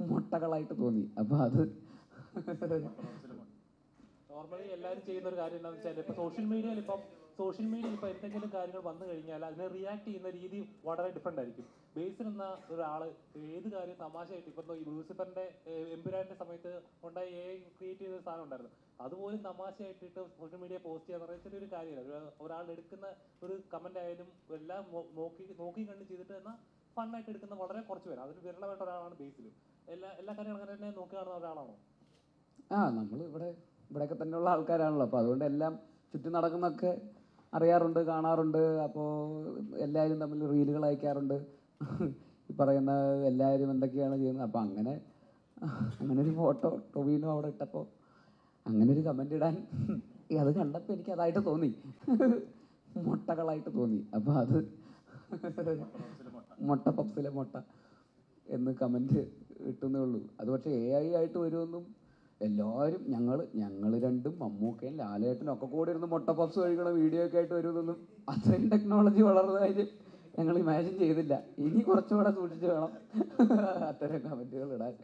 മുട്ടകളായിട്ട് തോന്നി. അപ്പോൾ അത് നോർമലി എല്ലാവരും ചെയ്യുന്ന ഒരു കാര്യം എന്താണെന്ന് വെച്ചാൽ ഇപ്പൊ സോഷ്യൽ മീഡിയയിൽ ഇപ്പം സോഷ്യൽ മീഡിയയിൽ ഇപ്പൊ എന്തെങ്കിലും കാര്യങ്ങൾ വന്നു കഴിഞ്ഞാൽ അതിനെ റിയാക്ട് ചെയ്യുന്ന രീതി വളരെ ഡിഫറെന്റ് ആയിരിക്കും. ബേസിൽ എന്ന ഒരാൾ ഏത് കാര്യം തമാശയായിട്ട് ഇപ്പൊ ഈ ലൂസിഫറിന്റെ എംപുരാന്റെ സമയത്ത് ഉണ്ടായി എ ക്രിയേറ്റ് ചെയ്ത സാധനം ഉണ്ടായിരുന്നു. അതുപോലും തമാശയായിട്ടിട്ട് സോഷ്യൽ മീഡിയ പോസ്റ്റ് ചെയ്യാന്ന് പറയുന്ന ചെറിയൊരു കാര്യമില്ല. ഒരു- ഒരാൾ എടുക്കുന്ന ഒരു കമന്റ് ആയാലും എല്ലാം നോക്കി നോക്കി കണ്ട് ചെയ്തിട്ട് എന്നാൽ ഫണ്ണായിട്ട് എടുക്കുന്ന വളരെ കുറച്ച് പേര്. അതിൽ വിരളമായിട്ട് ഒരാളാണ് ബേസിൽ എല്ലാ എല്ലാ കാര്യങ്ങളും അങ്ങനെ തന്നെ നോക്കി കാണുന്ന ഒരാളാണോ? ആ നമ്മൾ ഇവിടെ ഇവിടെയൊക്കെ ഉള്ള ആൾക്കാരാണല്ലോ. അപ്പോൾ അതുകൊണ്ട് എല്ലാം ചുറ്റി നടക്കുന്നൊക്കെ അറിയാറുണ്ട് കാണാറുണ്ട്. അപ്പോൾ എല്ലാവരും തമ്മിൽ റീലുകൾ അയക്കാറുണ്ട്. ഈ പറയുന്ന എല്ലാവരും എന്തൊക്കെയാണ് ചെയ്യുന്നത്? അപ്പോൾ അങ്ങനെ അങ്ങനെ ഒരു ഫോട്ടോ ടൊവീനോ അവിടെ ഇട്ടപ്പോൾ അങ്ങനെ ഒരു കമന്റ് ഇടാൻ ഈ അത് കണ്ടപ്പോൾ എനിക്ക് അതായിട്ട് തോന്നി. മുട്ടകളായിട്ട് തോന്നി. അപ്പോൾ അത് മുട്ട പപ്സിലെ മുട്ട എന്ന് കമന്റ് കിട്ടുന്നേ ഉള്ളൂ. അത് പക്ഷേ എ ഐ ആയിട്ട് വരുമെന്നും എല്ലാവരും ഞങ്ങൾ ഞങ്ങൾ രണ്ടും മമ്മൂക്കയും ലാലേട്ടനും ഒക്കെ കൂടി ഇരുന്ന് മുട്ട പപ്സ് കഴിക്കണ വീഡിയോ ഒക്കെ ആയിട്ട് വരുമെന്നും അത്രയും ടെക്നോളജി വളർന്നതായി ഞങ്ങൾ ഇമാജിൻ ചെയ്തില്ല. ഇനി കുറച്ചുകൂടെ സൂക്ഷിച്ച് വേണം അത്തരം കമന്റുകൾ ഇടാൻ.